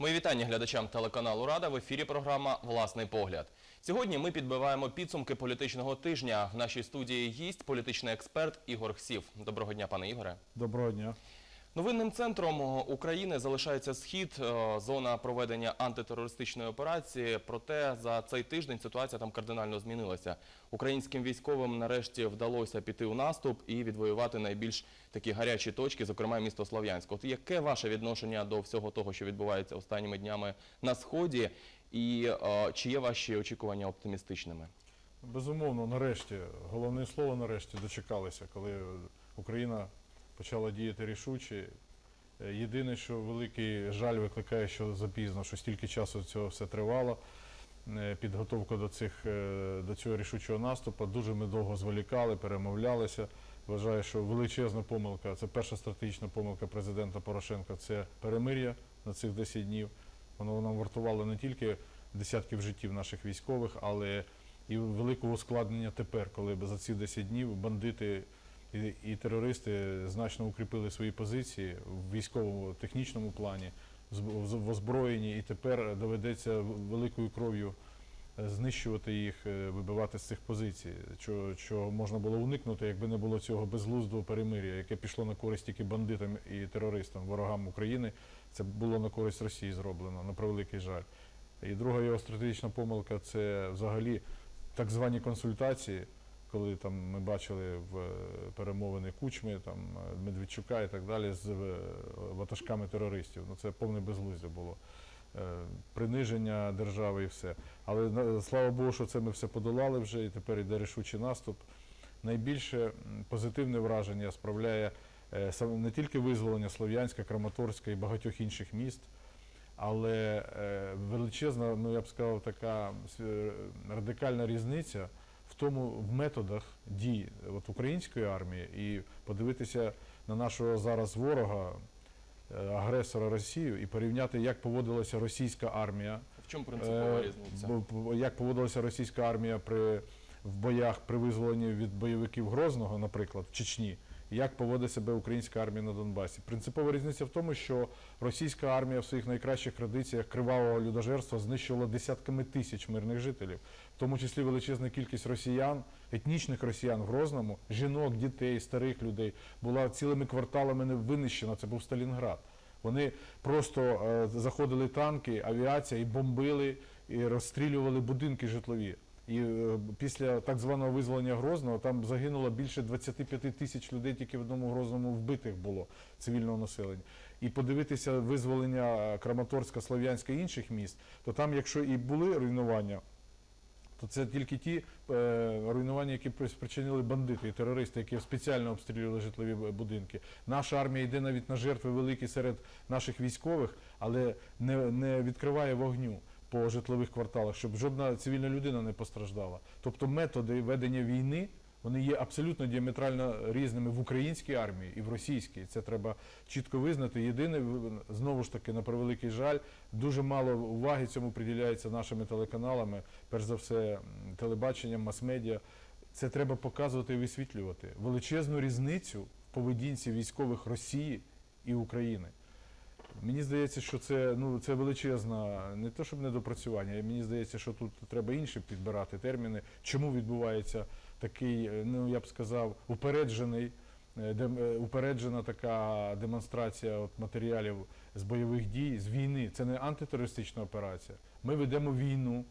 Мої вітання глядачам телеканалу Рада в ефірі програма Власний погляд. Сьогодні ми підбиваємо підсумки політичного тижня. В нашій студії гість, політичний експерт Ігор Хсів. Доброго дня, пане Ігоре. Доброго дня. Новинним центром України залишається схід, е, зона проведення антитерористичної операції. Проте за цей тиждень ситуація там кардинально змінилася. Українським військовим нарешті вдалося піти у наступ і відвоювати найбільш такі гарячі точки, зокрема місто Слов'янськ. От яке ваше відношення до всього того, що відбувається останніми днями на сході, і е, чи є ваші очікування оптимістичними? Безумовно, нарешті, головне слово нарешті дочекалися, коли Україна почала діяти рішуче. Єдине, що великий жаль викликає, що запізно, що стільки часу цього все тривало. Е, Підготовка до, цих, е, до цього рішучого наступу. Дуже ми довго зволікали, перемовлялися. Вважаю, що величезна помилка, це перша стратегічна помилка президента Порошенка це перемир'я на цих 10 днів. Воно нам вартувало не тільки десятків життів наших військових, але і великого ускладнення тепер, коли за ці 10 днів бандити і, і терористи значно укріпили свої позиції в військовому технічному плані, в озброєнні, і тепер доведеться великою кров'ю е, знищувати їх, е, вибивати з цих позицій, що, що можна було уникнути, якби не було цього безглуздого перемир'я, яке пішло на користь тільки бандитам і терористам, ворогам України. Це було на користь Росії зроблено, на превеликий жаль. І друга його стратегічна помилка це взагалі так звані консультації, коли там ми бачили в е, перемовини Кучми, там е, Медведчука і так далі з е, ватажками терористів. Ну це повне безглуздя було. Приниження держави і все. Але слава Богу, що це ми все подолали вже, і тепер йде рішучий наступ. Найбільше позитивне враження справляє не тільки визволення Слов'янська, Краматорська і багатьох інших міст, але величезна, ну я б сказав, така радикальна різниця тому в методах дій от, української армії і подивитися на нашого зараз ворога, е, агресора Росію, і порівняти, як поводилася російська армія. В чому принципова Е, різниця? Як поводилася російська армія при в боях при визволенні від бойовиків Грозного, наприклад, в Чечні, як поводить себе українська армія на Донбасі? Принципова різниця в тому, що російська армія в своїх найкращих традиціях кривавого людожерства знищувала десятками тисяч мирних жителів, в тому числі величезна кількість росіян, етнічних росіян в Грозному, жінок, дітей, старих людей була цілими кварталами не винищена. Це був Сталінград. Вони просто е, заходили танки, авіація і бомбили, і розстрілювали будинки житлові. І е, після так званого визволення Грозного там загинуло більше 25 тисяч людей тільки в одному Грозному вбитих було цивільного населення. І подивитися визволення е, Краматорська, Слов'янська і інших міст, то там, якщо і були руйнування, то це тільки ті е, руйнування, які при- спричинили бандити і терористи, які спеціально обстрілювали житлові будинки. Наша армія йде навіть на жертви великі серед наших військових, але не, не відкриває вогню по житлових кварталах, щоб жодна цивільна людина не постраждала. Тобто методи ведення війни. Вони є абсолютно діаметрально різними в українській армії і в російській. Це треба чітко визнати. Єдине, знову ж таки, на превеликий жаль, дуже мало уваги цьому приділяється нашими телеканалами, перш за все, телебаченням, мас-медіа. Це треба показувати і висвітлювати. Величезну різницю в поведінці військових Росії і України. Мені здається, що це ну це величезна, не то щоб недопрацювання. Мені здається, що тут треба інші підбирати терміни. Чому відбувається такий, е, ну я б сказав, упереджений, е, дем- е, упереджена така демонстрація от матеріалів з бойових дій, з війни. Це не антитерористична операція. Ми ведемо війну.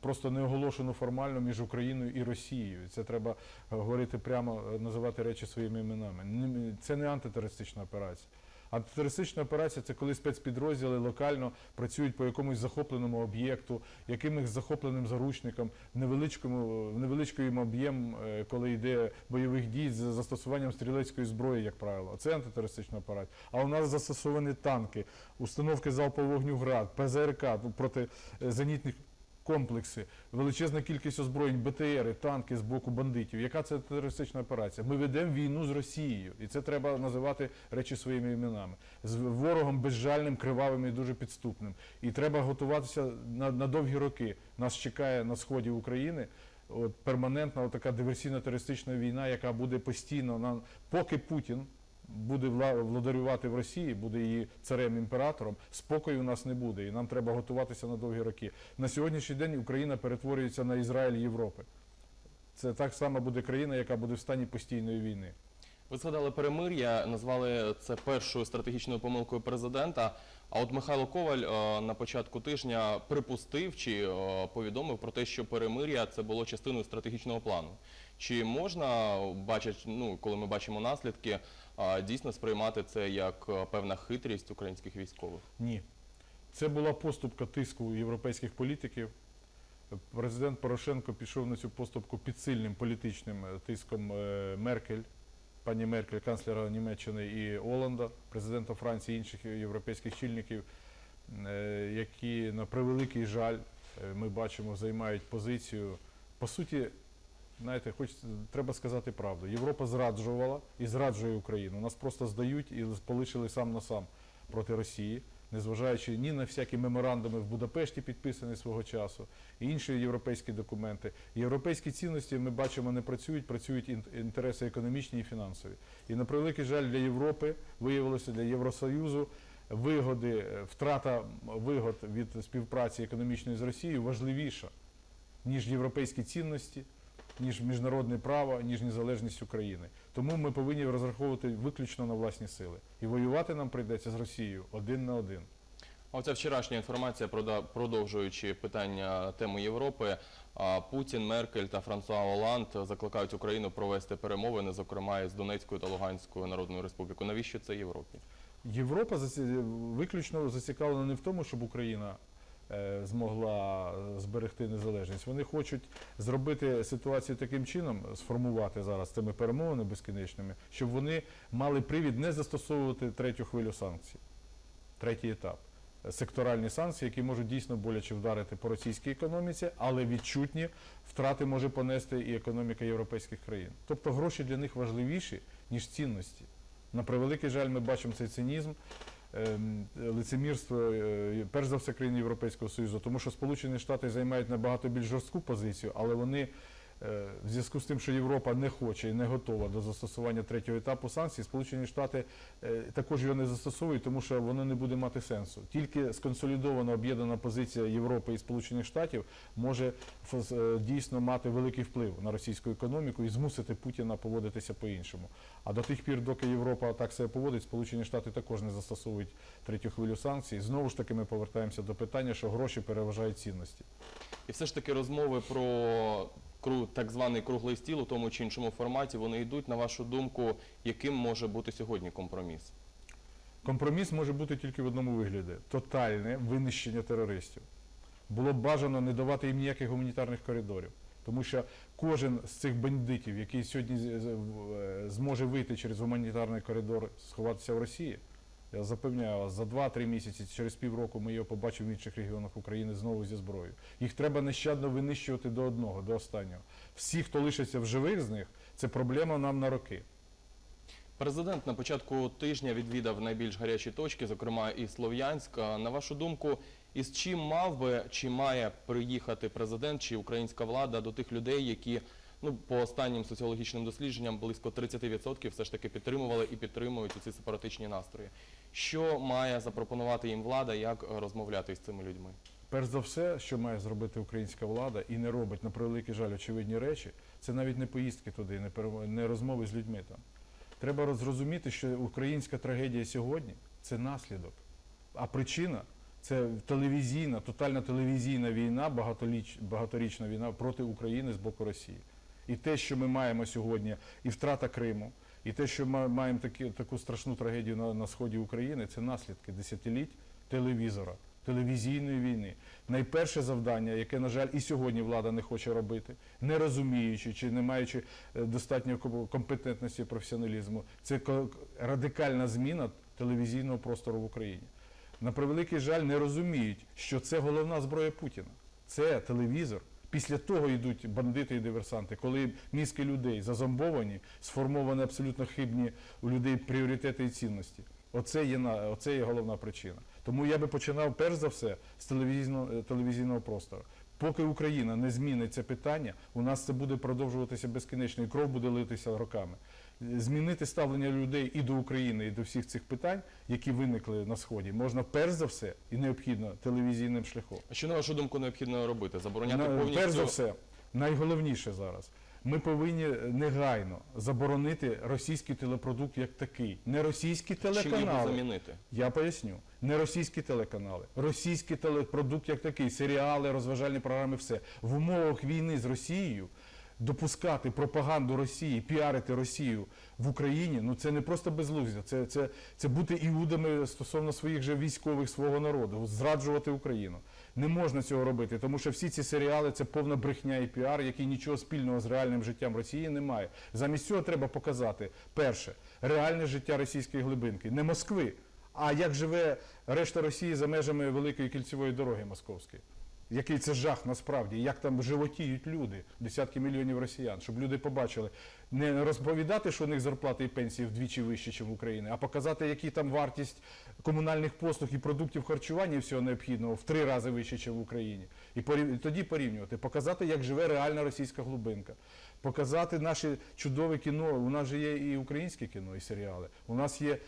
Просто не оголошену формально між Україною і Росією. Це треба говорити прямо, називати речі своїми іменами. Це не антитерористична операція. Антитерористична операція це коли спецпідрозділи локально працюють по якомусь захопленому об'єкту, якимось захопленим заручникам, невеличкому в невеличкому об'єм, е, коли йде бойових дій з застосуванням стрілецької зброї, як правило. Це антитерористична операція. А у нас застосовані танки, установки залпового вогню ГРАД, ПЗРК проти е, зенітних комплекси, величезна кількість озброєнь, БТРи, танки з боку бандитів. Яка це терористична операція? Ми ведемо війну з Росією, і це треба називати речі своїми іменами. З ворогом безжальним, кривавим і дуже підступним. І треба готуватися на, на довгі роки. Нас чекає на сході України. От перманентна така диверсійно-терористична війна, яка буде постійно на поки Путін буде вла- владарювати в Росії, буде її царем імператором, спокою у нас не буде, і нам треба готуватися на довгі роки. На сьогоднішній день Україна перетворюється на Ізраїль Європи. Це так само буде країна, яка буде в стані постійної війни. Ви згадали перемир'я, назвали це першою стратегічною помилкою президента. А от Михайло Коваль е, на початку тижня припустив чи е, повідомив про те, що перемир'я це було частиною стратегічного плану. Чи можна бачити, ну коли ми бачимо наслідки, е, дійсно сприймати це як е, певна хитрість українських військових? Ні. Це була поступка тиску європейських політиків. Президент Порошенко пішов на цю поступку під сильним політичним е, тиском е, Меркель, пані Меркель, канцлера Німеччини і Оланда, президента Франції і інших європейських чільників, які на превеликий жаль ми бачимо займають позицію. По суті, знаєте, хоч треба сказати правду. Європа зраджувала і зраджує Україну. Нас просто здають і полишили сам на сам проти Росії, незважаючи ні на всякі меморандуми в Будапешті підписані свого часу, і інші європейські документи. Європейські цінності ми бачимо не працюють, працюють ін- інтереси економічні і фінансові. І на превеликий жаль для Європи виявилося для Євросоюзу. Вигоди, е, втрата вигод від співпраці економічної з Росією важливіша, ніж європейські цінності, ніж міжнародне право, ніж незалежність України. Тому ми повинні розраховувати виключно на власні сили. І воювати нам прийдеться з Росією один на один. А оця вчорашня інформація, продовжуючи питання теми Європи, Путін, Меркель та Франсуа Оланд закликають Україну провести перемовини, зокрема із Донецькою та Луганською Народною Республікою. Навіщо це Європі? Європа виключно зацікавлена не в тому, щоб Україна змогла зберегти незалежність. Вони хочуть зробити ситуацію таким чином, сформувати зараз цими перемовинами безкінечними, щоб вони мали привід не застосовувати третю хвилю санкцій, третій етап. Секторальні санкції, які можуть дійсно боляче вдарити по російській економіці, але відчутні втрати може понести і економіка європейських країн. Тобто гроші для них важливіші, ніж цінності. На превеликий жаль, ми бачимо цей цинізм, лицемірство, е, перш за все, країн Європейського Союзу, тому що Сполучені Штати займають набагато більш жорстку позицію, але вони в зв'язку з тим, що Європа не хоче і не готова до застосування третього етапу санкцій, Сполучені Штати е, також його не застосовують, тому що воно не буде мати сенсу. Тільки сконсолідована об'єднана позиція Європи і Сполучених Штатів може е, дійсно мати великий вплив на російську економіку і змусити Путіна поводитися по-іншому. А до тих пір, доки Європа так себе поводить, Сполучені Штати також не застосовують третю хвилю санкцій. Знову ж таки, ми повертаємося до питання, що гроші переважають цінності. І все ж таки розмови про так званий круглий стіл у тому чи іншому форматі, вони йдуть, на вашу думку, яким може бути сьогодні компроміс? Компроміс може бути тільки в одному вигляді тотальне винищення терористів. Було б бажано не давати їм ніяких гуманітарних коридорів. Тому що кожен з цих бандитів, який сьогодні е, зможе вийти через гуманітарний коридор, сховатися в Росії, я запевняю вас, за 2-3 місяці, через півроку ми його побачимо в інших регіонах України знову зі зброєю. Їх треба нещадно винищувати до одного, до останнього. Всі, хто лишиться в живих з них, це проблема нам на роки. Президент на початку тижня відвідав найбільш гарячі точки, зокрема і Слов'янськ. На вашу думку, із чим мав би чи має приїхати президент чи українська влада до тих людей, які ну по останнім соціологічним дослідженням близько 30% все ж таки підтримували і підтримують ці сепаратичні настрої? Що має запропонувати їм влада, як е, розмовляти з цими людьми? Перш за все, що має зробити українська влада і не робить на превеликий жаль очевидні речі, це навіть не поїздки туди, не, розмови з людьми там. Треба роз- зрозуміти, що українська трагедія сьогодні це наслідок. А причина це телевізійна, тотальна телевізійна війна, багатоліч, багаторічна війна проти України з боку Росії. І те, що ми маємо сьогодні, і втрата Криму, і те, що ми маємо такі, таку страшну трагедію на, на сході України, це наслідки десятиліть телевізора, телевізійної війни. Найперше завдання, яке, на жаль, і сьогодні влада не хоче робити, не розуміючи чи не маючи е, достатньої компетентності і професіоналізму, це радикальна зміна телевізійного простору в Україні. На превеликий жаль, не розуміють, що це головна зброя Путіна. Це телевізор. Після того йдуть бандити і диверсанти, коли мізки людей зазомбовані, сформовані абсолютно хибні у людей пріоритети і цінності. Оце є, на- оце є головна причина. Тому я би починав перш за все з телевізійного, е, телевізійного простору. Поки Україна не змінить це питання, у нас це буде продовжуватися безкінечно, і кров буде литися роками. Змінити ставлення людей і до України, і до всіх цих питань, які виникли на сході, можна перш за все і необхідно телевізійним шляхом. А що на вашу думку необхідно робити? Забороняти На- повністю Перш за все, найголовніше зараз. Ми повинні негайно заборонити російський телепродукт як такий. Не російські телеканали. замінити? Я поясню. Не російські телеканали, російський телепродукт як такий, серіали, розважальні програми, все. В умовах війни з Росією допускати пропаганду Росії, піарити Росію в Україні, ну це не просто безглуздя, це, це, це бути іудами стосовно своїх же військових свого народу, зраджувати Україну. Не можна цього робити, тому що всі ці серіали це повна брехня і піар, який нічого спільного з реальним життям Росії не має. Замість цього треба показати перше реальне життя російської глибинки, не Москви, а як живе решта Росії за межами Великої кільцевої дороги московської. Який це жах насправді, як там животіють люди, десятки мільйонів росіян, щоб люди побачили. Не розповідати, що у них зарплати і пенсії вдвічі вищі, ніж в Україні, а показати, які там вартість комунальних послуг і продуктів харчування і всього необхідного в три рази вище, ніж в Україні. І порів- тоді порівнювати, показати, як живе реальна російська глибинка. Показати наше чудове кіно. У нас же є і українське кіно, і серіали. У нас є е,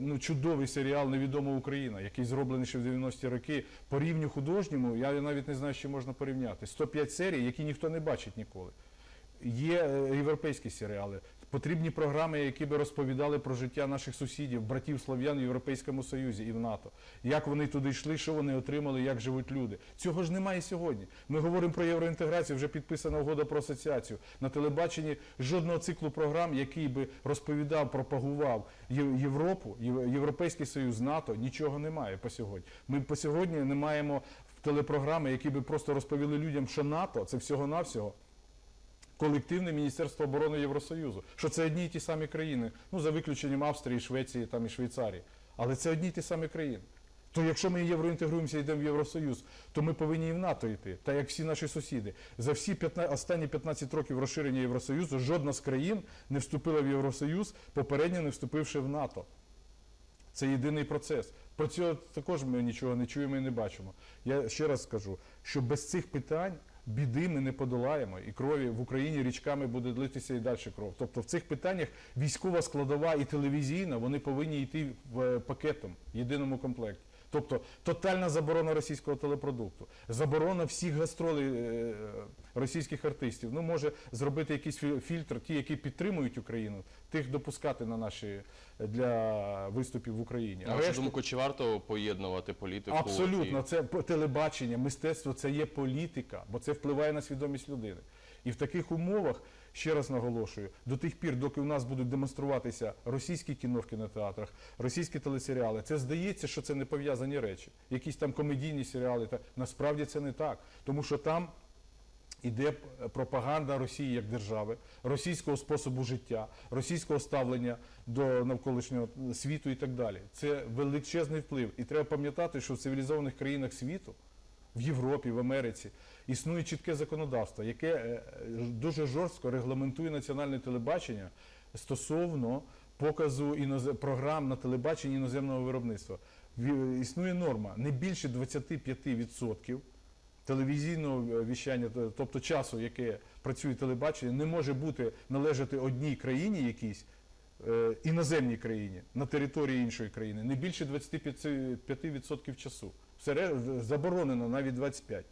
ну, чудовий серіал Невідома Україна, який зроблений ще в 90-ті роки. По рівню художньому, я навіть не знаю, що можна порівняти. 105 серій, які ніхто не бачить ніколи. Є е, європейські серіали, потрібні програми, які би розповідали про життя наших сусідів, братів слов'ян в Європейському Союзі і в НАТО. Як вони туди йшли, що вони отримали, як живуть люди. Цього ж немає сьогодні. Ми говоримо про євроінтеграцію, вже підписана угода про асоціацію. На телебаченні жодного циклу програм, який би розповідав, пропагував Європу, Європейський Союз, НАТО, нічого немає по сьогодні. Ми по сьогодні не маємо телепрограми, які би просто розповіли людям, що НАТО це всього-навсього колективне Міністерство оборони Євросоюзу, що це одні й ті самі країни, ну за виключенням Австрії, Швеції там і Швейцарії. Але це одні й ті самі країни. То якщо ми євроінтегруємося і йдемо в Євросоюз, то ми повинні і в НАТО йти, так як всі наші сусіди. За всі 15, останні 15 років розширення Євросоюзу жодна з країн не вступила в Євросоюз, попередньо не вступивши в НАТО. Це єдиний процес. Про цього також ми нічого не чуємо і не бачимо. Я ще раз скажу, що без цих питань біди ми не подолаємо, і крові в Україні річками буде литися і далі кров. Тобто в цих питаннях військова складова і телевізійна вони повинні йти в е, пакетом, єдиному комплекті. Тобто тотальна заборона російського телепродукту, заборона всіх гастролей е, російських артистів. Ну може зробити якийсь фі- фільтр, ті, які підтримують Україну, тих допускати на наші е, для виступів в Україні. На вашу думку, чи варто поєднувати політику? Абсолютно, і- це телебачення, мистецтво це є політика, бо це впливає на свідомість людини. І в таких умовах, ще раз наголошую, до тих пір, доки у нас будуть демонструватися російське кіно в кінотеатрах, російські телесеріали, це здається, що це не пов'язані речі. Якісь там комедійні серіали. Та насправді це не так, тому що там. Іде пропаганда Росії як держави, російського способу життя, російського ставлення до навколишнього світу і так далі. Це величезний вплив. І треба пам'ятати, що в цивілізованих країнах світу, в Європі, в Америці, існує чітке законодавство, яке е, дуже жорстко регламентує національне телебачення стосовно показу програм на телебаченні іноземного виробництва. Існує норма не більше 25% телевізійного е, віщання, тобто часу, яке працює телебачення, не може бути належати одній країні якійсь, е, іноземній країні на території іншої країни, не більше 25% часу. Все заборонено навіть 25.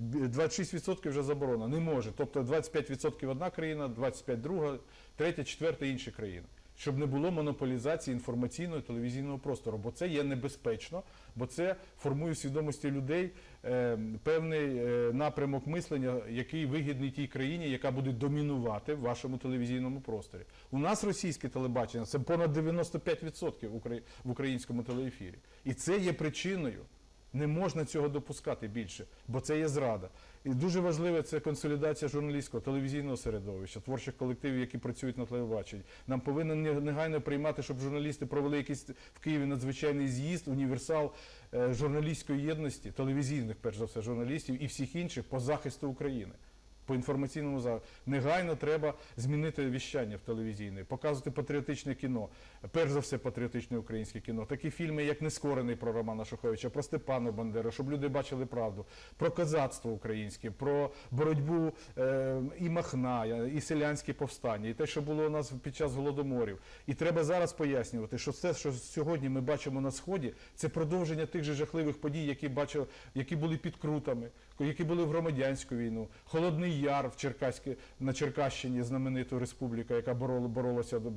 Б- 26% вже заборонено, не може. Тобто 25% одна країна, 25 друга, третя, четверта інші країни. Щоб не було монополізації інформаційного і телевізійного простору, бо це є небезпечно, бо це формує в свідомості людей е, певний е, напрямок мислення, який вигідний тій країні, яка буде домінувати в вашому телевізійному просторі. У нас російське телебачення це понад 95% в Украї- в українському телеефірі. І це є причиною. Не можна цього допускати більше, бо це є зрада. І дуже важливе це консолідація журналістського телевізійного середовища, творчих колективів, які працюють на телебаченні. Нам повинен не- негайно приймати, щоб журналісти провели якийсь в Києві надзвичайний з'їзд, універсал е, журналістської єдності, телевізійних, перш за все, журналістів і всіх інших по захисту України. По інформаційному за негайно треба змінити віщання в телевізійне, показувати патріотичне кіно. Перш за все, патріотичне українське кіно. Такі фільми, як Нескорений про Романа Шухевича, про Степана Бандеру, щоб люди бачили правду, про козацтво українське, про боротьбу е, і Махна, і селянське повстання, і те, що було у нас під час голодоморів. І треба зараз пояснювати, що все, що сьогодні ми бачимо на сході, це продовження тих же жахливих подій, які бачили, які були під Крутами, які були в громадянську війну. Холодний Яр в Черкаській на Черкащині, знаменита республіка, яка борол- боролася до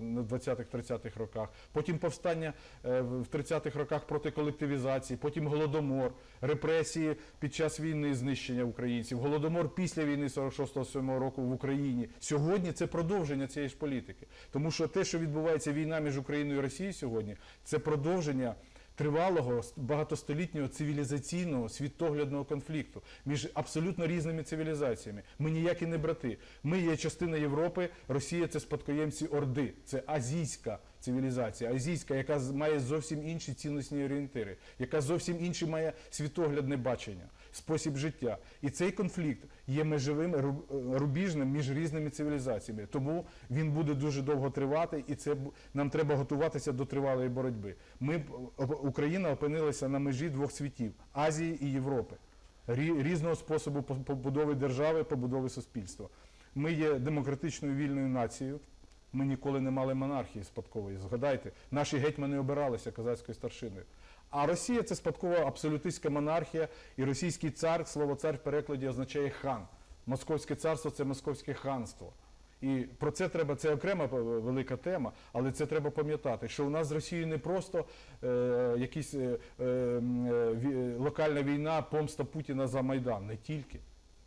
на 20-30-х роках. Потім повстання е, в 30-х роках проти колективізації, потім голодомор, репресії під час війни, знищення українців, голодомор після війни 46-7 року в Україні. Сьогодні це продовження цієї ж політики. Тому що те, що відбувається війна між Україною і Росією сьогодні, це продовження тривалого багатостолітнього цивілізаційного світоглядного конфлікту між абсолютно різними цивілізаціями. Ми ніякі не брати. Ми є частина Європи, Росія це спадкоємці Орди, це азійська цивілізація, азійська, яка має зовсім інші цінностні орієнтири, яка зовсім інше має світоглядне бачення, спосіб життя. І цей конфлікт є межовим ру- рубіжним між різними цивілізаціями. Тому він буде дуже довго тривати, і це нам треба готуватися до тривалої боротьби. Ми Україна опинилася на межі двох світів Азії і Європи. Рі- Різного способу по- побудови держави, побудови суспільства. Ми є демократичною вільною нацією. Ми ніколи не мали монархії спадкової. Згадайте, наші гетьмани обиралися козацькою старшиною. А Росія це спадкова абсолютистська монархія, і російський цар, слово цар в перекладі означає хан. Московське царство це московське ханство. І про це треба, це окрема е, велика тема, але це треба пам'ятати, що у нас з Росією не просто е, якісь е, е, е, локальна війна, помста Путіна за Майдан, не тільки.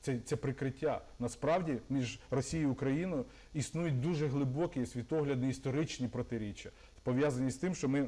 Це, це прикриття. Насправді між Росією і Україною існують дуже глибокі світоглядні історичні протиріччя, пов'язані з тим, що ми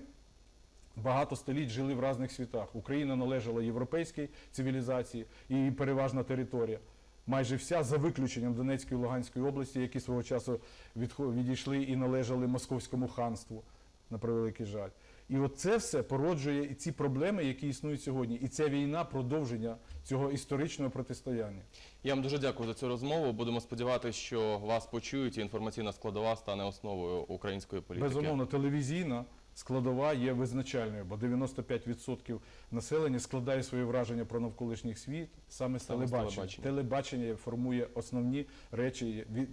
багато століть жили в різних світах. Україна належала європейській цивілізації і переважна територія. Майже вся за виключенням Донецької і Луганської області, які свого часу відійшли і належали московському ханству, на превеликий жаль. І от це все породжує і ці проблеми, які існують сьогодні. І ця війна продовження цього історичного протистояння. Я вам дуже дякую за цю розмову. Будемо сподіватися, що вас почують і інформаційна складова стане основою української політики. Безумовно, телевізійна складова є визначальною, бо 95% населення складає своє враження про навколишній світ саме з телебачення. телебачення. Формує основні речі. Від-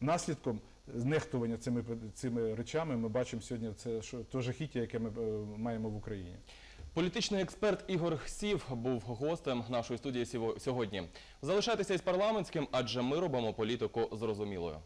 Наслідком нехтування цими, цими речами ми бачимо сьогодні це що, то жахіття, яке ми е, маємо в Україні. Політичний експерт Ігор Хсів був гостем нашої студії сьогодні. Залишайтеся із парламентським, адже ми робимо політику зрозумілою.